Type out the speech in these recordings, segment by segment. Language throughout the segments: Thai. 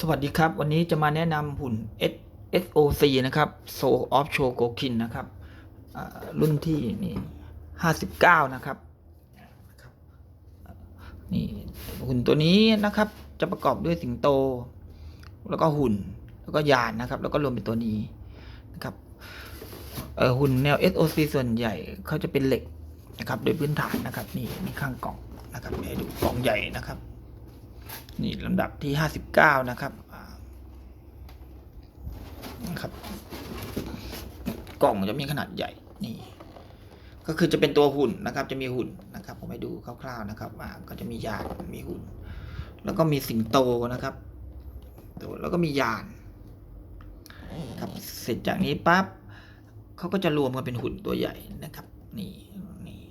สวัสดีครับ วันนี้จะมาแนะนำหุ่น SOC นะครับ Soul of Shogokin นะครับรุ่นที่นี่59นะครับนะครับนี่หุ่นตัวนี้นะครับ จะประกอบด้วยสิงโต แล้วก็หุ่นแล้วก็ยานนะครับ แล้วก็รวมเป็นตัวนี้นะครับหุ่นแนว SOC ส่วนใหญ่เขาจะเป็นเหล็กนะครับ โดยพื้นฐานนะครับ นี่นี่ข้างกล่องนะครับให้ดูกล่องใหญ่นะครับ นี่ลำดับที่ห้าสิบเก้านะครับนะครับกล่องจะมีขนาดใหญ่นี่ ก็คือจะเป็นตัวหุ่นนะครับ จะมีหุ่นนะครับ ผมไปดูคร่าวๆนะครับอ่าก็จะมียานมีหุ่น แล้วก็มีสิงโตนะครับตัวแล้วก็มียานครับเสร็จจากนี้ปั๊บเขาก็จะรวมกันเป็นหุ่นตัวใหญ่นะครับ นี่นี่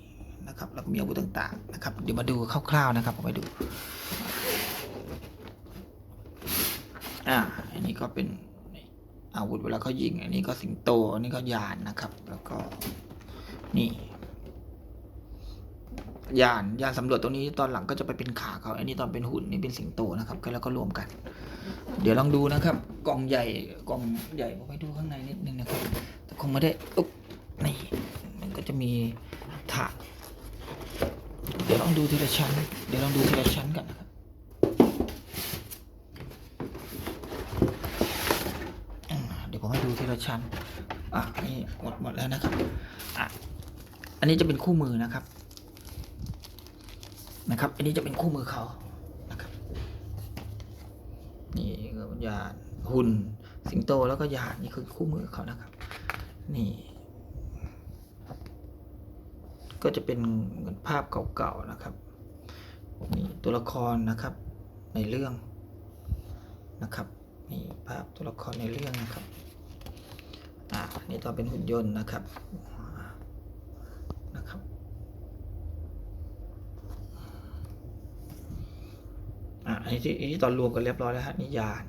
นะครับ แล้วก็มีอาวุธต่าง ๆ นะครับ เดี๋ยวมาดูคร่าวๆนะครับผมไปดู อ่า อันนี้ก็เป็นอาวุธเวลาเขายิง อันนี้ก็สิงโต อันนี้ก็ยานนะครับ แล้วก็นี่ยานยานสำรวจตรงนี้ตอนหลังก็จะไปเป็นขาเขาอันนี้ตอนเป็นหุ่นนี่เป็นสิงโตนะครับก็แล้วก็รวมกัน เดี๋ยวลองดูนะครับ กล่องใหญ่กล่องใหญ่ผมไปดูข้างในนิดนึงนะครับแต่คงไม่ได้อุ๊บนี่มันก็จะมีถาดเดี๋ยวลองดูทีละชั้น เดี๋ยวลองดูทีละชั้นกันนะครับ อ่าเดี๋ยวผมให้ดูที ละชั้น อะนี่หมดหมดแล้วนะครับ อะ อันนี้จะเป็นคู่มือนะครับ นะครับ อันนี้จะเป็นคู่มือเขานะครับ นี่ก็ยานหุ่น สิงโตแล้วก็ยานนี่คือคู่มือเขานะครับ นี่ ก็จะเป็นเหมือนภาพเก่าๆนะครับ นี่ตัวละครนะครับ ในเรื่องนะครับนี่ภาพตัวละครในเรื่องนะครับ อ่านี่ตอนเป็นหุ่นยนต์นะครับนะครับ อ่าอันนี้ที่อันนี้ตอนรวมกันเรียบร้อยแล้วฮะนี่ยาน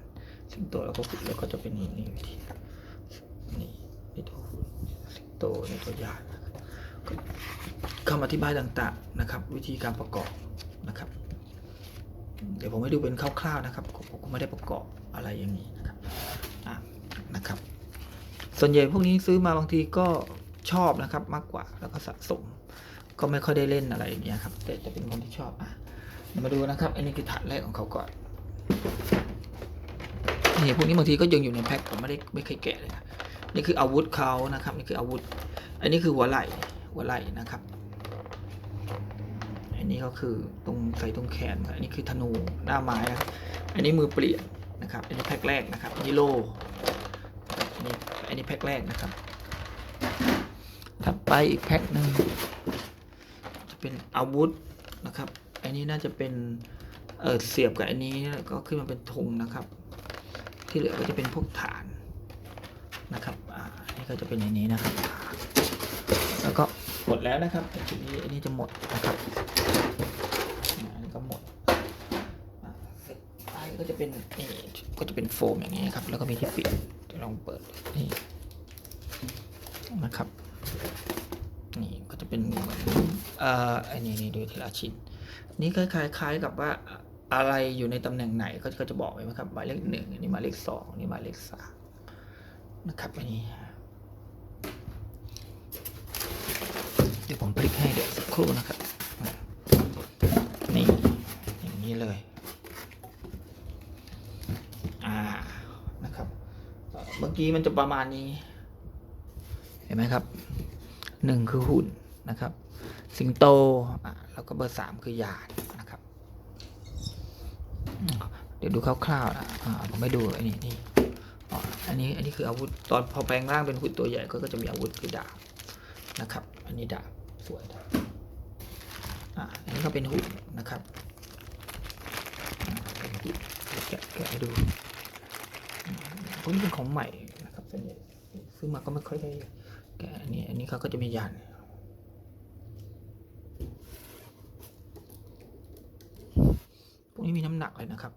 สิงโตแล้วก็หุ่นแล้วก็จะเป็นนี่นี่วิธีนี่นี่ตัวหุ่นสิงโตนี่ตัวยานคำอธิบายต่างๆนะครับ วิธีการประกอบนะครับ เดี๋ยวผมให้ดูเป็นคร่าวๆนะครับผมก็ไม่ได้ประกอบอะไรอย่างนี้นะครับอะนะครับ ส่วนใหญ่พวกนี้ซื้อมาบางทีก็ชอบนะครับมากกว่าแล้วก็สะสม ก็ไม่ค่อยได้เล่นอะไรอย่างเงี้ยครับ แต่จะเป็นคนที่ชอบอะมาดูนะครับอันนี้คือฐานแรกของเขาก่อนนี่พวกนี้บางทีก็ยังอยู่ในแพ็คผมไม่ได้ไม่เคยแกะเลยนะนี่คืออาวุธเขานะครับ นี่คืออาวุธ อันนี้คือหัวไหล่หัวไหล่นะครับ อันนี้ก็คือตรงใส่ตรงแขนอันนี้คือธนูหน้าไม้นะครับอันนี้มือเปลี่ยนนะครับ อันนี้แพ็คแรกนะครับนนี้โล อันนี้แพ็คแรกนะครับ ถัดไปอีกแพ็คหนึ่งจะเป็นอาวุธนะครับ อันนี้น่าจะเป็นเออเสียบกับอันนี้ก็ขึ้นมาเป็นธงนะครับ ที่เหลือก็จะเป็นพวกฐานนะครับ อ่านนี้ก็จะเป็นอย่างนี้นะครับ แล้วก็หมดแล้วนะครับแต่ทีนี้อันนี้จะหมดนะครับอันนี้ก็หมดอ่าเสร็จไปก็จะเป็นนี่ก็จะเป็นโฟมอย่างนี้ครับ แล้วก็มีที่ปิดเดี๋ยว ลองเปิดนี่นะครับ นี่ก็จะเป็นเหมือนเอ่ออันนี้นี่ดูทีละชิ้นนี่คล้ายๆคล้ายกับว่าอะไรอยู่ในตำแหน่งไหนก็ก็จะบอกไว้นะครับหมายเลขหนึ่งอันนี้หมายเลขสองนนี้หมายเลขสามนะครับอันนี้เดี๋ยวผมพลิกให้เดี๋ยวสักครู่นะครับ นี่ อย่างนี้เลย อ่า นะครับเอ่อเมื่อ กี้มันจะประมาณนี้ เห็นไหมครับหนึ่งคือหุ่นนะครับ สิงโตอ่าแล้วก็เบอร์สามคือยานนะครับ เดี๋ยวดูคร่าวๆนะอ่าผมไม่ดูอันนี้นี่อ๋ออันนี้อันนี้คืออาวุธตอนพอแปลงร่างเป็นหุ่นตัวใหญ่ก็จะมีอาวุธคือดาบนะครับ อันนี้ดาบสวยดาบอ่าอันนี้ก็เป็นหุ่นนะครับแกะแกะดู พวกนี้เป็นของใหม่นะครับส่วนใหญ่ซื้อมาก็ไม่ค่อยได้แกะอันนี้อันนี้เขาก็จะมียันพวกนี้มีน้ำหนักเลยนะครับ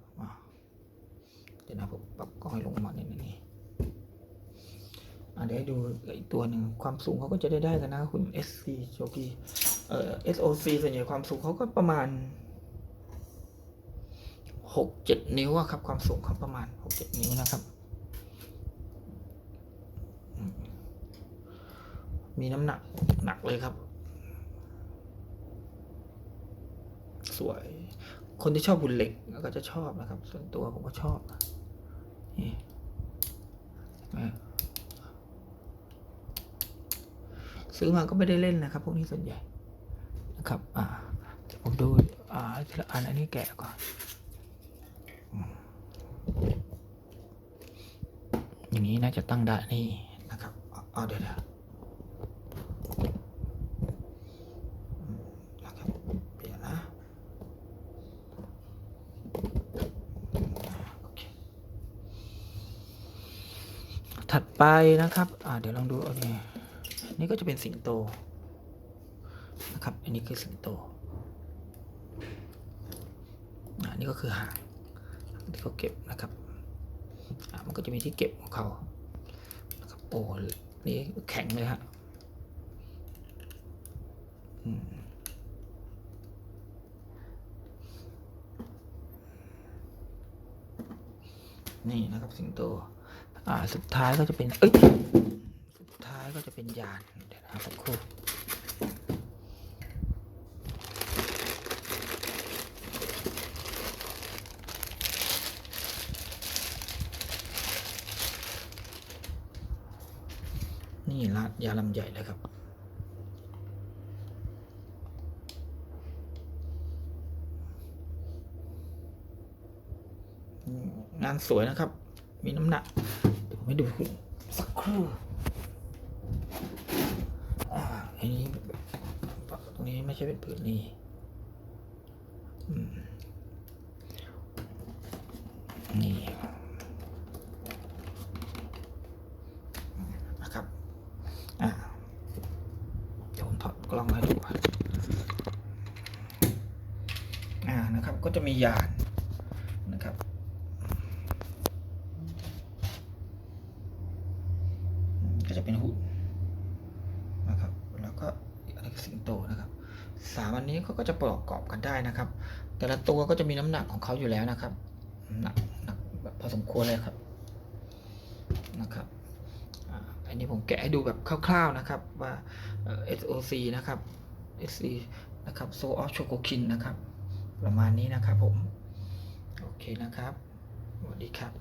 เดี๋ยวนะผมปรับกล้องให้ลงมานิดนึงนี่อะเดี๋ยวให้ดูอีกตัวหนึ่งความสูงเขาก็จะได้ได้กันนะคุณ SC โชกีเอ่อ SOC ส่วนใหญ่ความสูงเขาก็ประมาณ หกเจ็ดนิ้วอะครับ ความสูงเขาประมาณหกเจ็ดนิ้วนะครับ มีน้ำหนักหนักเลยครับ สวย คนที่ชอบหุ่นเหล็กก็จะชอบนะครับ ส่วนตัวผมก็ชอบนี่ซื้อมาก็ไม่ได้เล่นนะครับ พวกนี้ส่วนใหญ่นะครับ อ่าผมดู อ่าทีละอันอันนี้แกะก่อนอืมอย่าง นี้น่าจะตั้งได้นี่นะครับเอาเอเดี๋ยวนะครับเปลี่ยนนะโอเคถัดไปนะครับอ่าเดี๋ยวลองดูโอเคนี่ก็จะเป็นสิงโตนะครับ อันนี้คือสิงโตอ่านี่ก็คือหางที่เขาเก็บนะครับ มันก็จะมีที่เก็บของเขานะครับโอ้นี่แข็งเลยฮะนี่นะครับสิงโต อ่า สุดท้ายก็จะเป็น เอ้ย สุดท้ายก็จะเป็นยาน เดี๋ยวนะครับสักครู่ นี่ละยาลำใหญ่เลยครับ งานสวยนะครับ มีน้ำหนักผมให้ดูสักครู่อันนี้ตรงนี้ไม่ใช่เป็นผืนนี้ อืมนี่นะครับ อ่าเดี๋ยวผมถอดกล้องให้ดูก่อนอ่านะครับก็จะมียานนะครับก็จะเป็นหุ่นนะครับ แล้วก็อีกอันนี้คือสิงโตนะครับสามอันนี้เขาก็จะประกอบกันได้นะครับ แต่ละตัวก็จะมีน้ำหนักของเขาอยู่แล้วนะครับหนักหนักแบบพอสมควรเลยครับนะครับ อันนี้ผมแกะให้ดูแบบคร่าวๆนะครับว่า SOC นะครับ SC นะครับ So of Chocokin นะครับ ประมาณนี้นะครับผม โอเคนะครับสวัสดีครับ